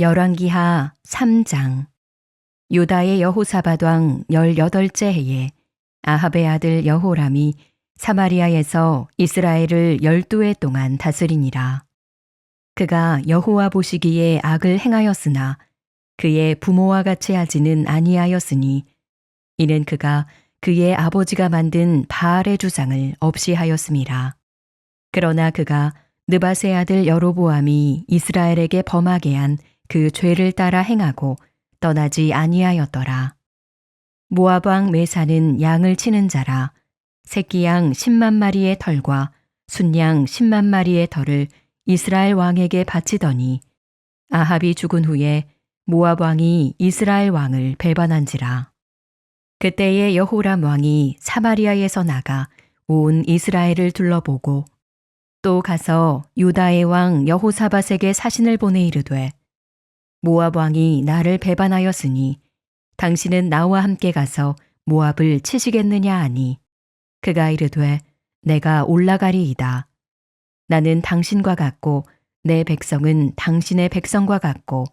열왕기하 3장 유다의 여호사밧 왕 18째 해에 아합의 아들 여호람이 사마리아에서 이스라엘을 12해 동안 다스리니라. 그가 여호와 보시기에 악을 행하였으나 그의 부모와 같이 하지는 아니하였으니 이는 그가 그의 아버지가 만든 바알의 주상을 없이 하였음이라. 그러나 그가 느바세 아들 여로보암이 이스라엘에게 범하게 한 그 죄를 따라 행하고 떠나지 아니하였더라. 모압 왕 메사는 양을 치는 자라 새끼 양 10만 마리의 털과 순양 10만 마리의 털을 이스라엘 왕에게 바치더니 아합이 죽은 후에 모압 왕이 이스라엘 왕을 배반한지라. 그때에 여호람 왕이 사마리아에서 나가 온 이스라엘을 둘러보고 또 가서 유다의 왕 여호사밧에게 사신을 보내 이르되 모압 왕이 나를 배반하였으니 당신은 나와 함께 가서 모압을 치시겠느냐 하니 그가 이르되 내가 올라가리이다. 나는 당신과 같고 내 백성은 당신의 백성과 같고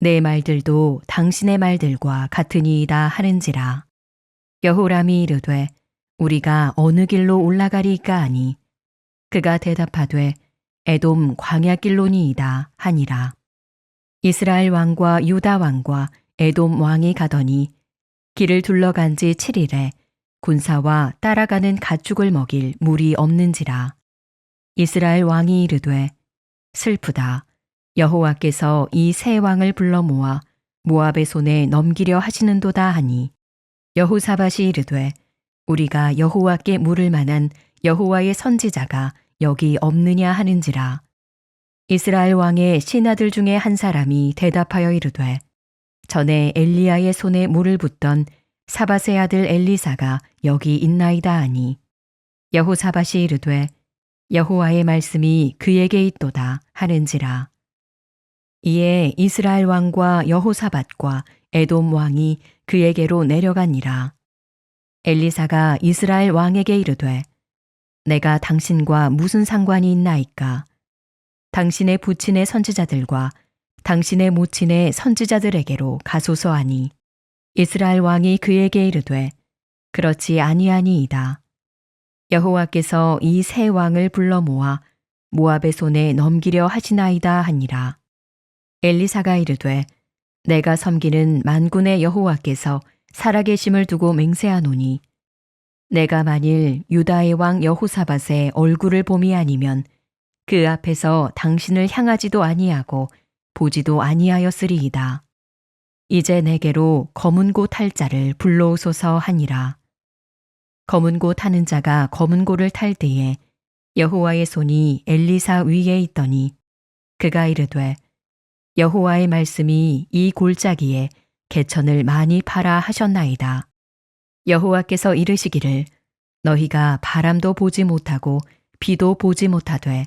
내 말들도 당신의 말들과 같으니이다 하는지라. 여호람이 이르되 우리가 어느 길로 올라가리까 하니 그가 대답하되 에돔 광야 길로니이다 하니라. 이스라엘 왕과 유다 왕과 에돔 왕이 가더니 길을 둘러간 지 7일에 군사와 따라가는 가축을 먹일 물이 없는지라. 이스라엘 왕이 이르되 슬프다. 여호와께서 이 세 왕을 불러 모아 모압의 손에 넘기려 하시는도다 하니 여호사밧이 이르되 우리가 여호와께 물을 만한 여호와의 선지자가 여기 없느냐 하는지라. 이스라엘 왕의 신하들 중에 한 사람이 대답하여 이르되 전에 엘리야의 손에 물을 붓던 사바세 아들 엘리사가 여기 있나이다 하니 여호사밧이 이르되 여호와의 말씀이 그에게 있도다 하는지라. 이에 이스라엘 왕과 여호사밧과 에돔 왕이 그에게로 내려가니라. 엘리사가 이스라엘 왕에게 이르되 내가 당신과 무슨 상관이 있나이까? 당신의 부친의 선지자들과 당신의 모친의 선지자들에게로 가소서 하니 이스라엘 왕이 그에게 이르되 그렇지 아니하니이다. 여호와께서 이 세 왕을 불러 모아 모압의 손에 넘기려 하시나이다 하니라. 엘리사가 이르되 내가 섬기는 만군의 여호와께서 살아계심을 두고 맹세하노니 내가 만일 유다의 왕 여호사밧의 얼굴을 봄이 아니면 그 앞에서 당신을 향하지도 아니하고 보지도 아니하였으리이다. 이제 내게로 검은 곳 할 자를 불러오소서 하니라. 검은 곳 하는 자가 검은 곳을 탈 때에 여호와의 손이 엘리사 위에 있더니 그가 이르되 여호와의 말씀이 이 골짜기에 개천을 많이 팔아 하셨나이다. 여호와께서 이르시기를 너희가 바람도 보지 못하고 비도 보지 못하되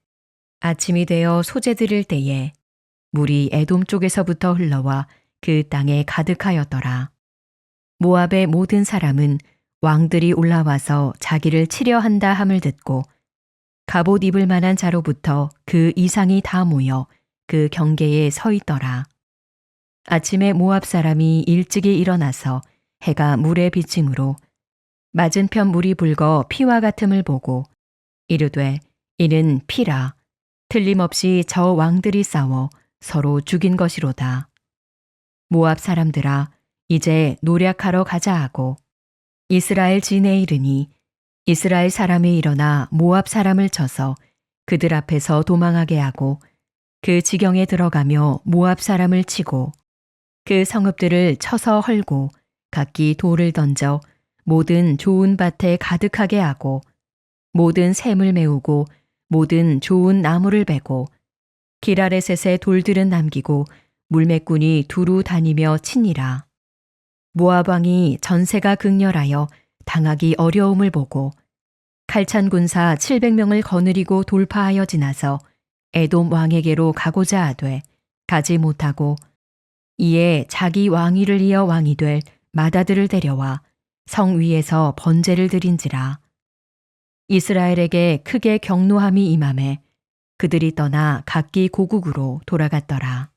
아침이 되어 소재 들을 때에 물이 에돔 쪽에서부터 흘러와 그 땅에 가득하였더라. 모압의 모든 사람은 왕들이 올라와서 자기를 치려 한다 함을 듣고 갑옷 입을 만한 자로부터 그 이상이 다 모여 그 경계에 서 있더라. 아침에 모압 사람이 일찍이 일어나서 해가 물에 비침으로 맞은편 물이 붉어 피와 같음을 보고 이르되 이는 피라 틀림없이 저 왕들이 싸워 서로 죽인 것이로다. 모압 사람들아 이제 노력하러 가자 하고 이스라엘 진에 이르니 이스라엘 사람이 일어나 모압 사람을 쳐서 그들 앞에서 도망하게 하고 그 지경에 들어가며 모압 사람을 치고 그 성읍들을 쳐서 헐고 각기 돌을 던져 모든 좋은 밭에 가득하게 하고 모든 샘을 메우고 모든 좋은 나무를 베고 기라레셋의 돌들은 남기고 물매꾼이 두루 다니며 치니라. 모압 왕이 전세가 극렬하여 당하기 어려움을 보고 칼찬 군사 700명을 거느리고 돌파하여 지나서 에돔 왕에게로 가고자 하되 가지 못하고 이에 자기 왕위를 이어 왕이 될 마다들을 데려와 성 위에서 번제를 드린지라 이스라엘에게 크게 경노함이 임함에 그들이 떠나 각기 고국으로 돌아갔더라.